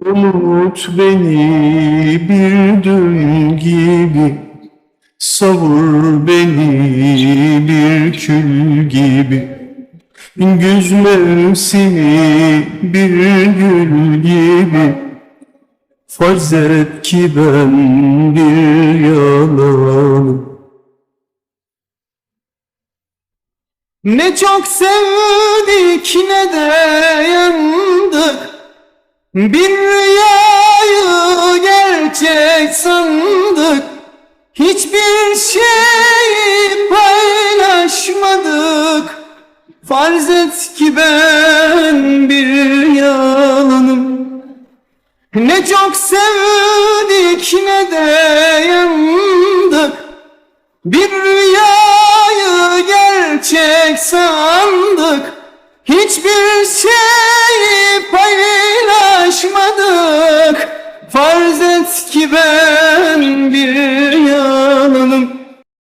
Unut beni bir dün gibi Savur beni bir kül gibi. Güz mevsimi bir gül gibi Farz et ki ben bir yalanım. Ne çok sevdik ne de Bir rüyayı gerçek sandık. Hiçbir şeyi paylaşmadık. Farz et ki ben bir yalanım. Ne çok sevdik ne de yandık. Bir rüyayı gerçek sandık et ki ben bir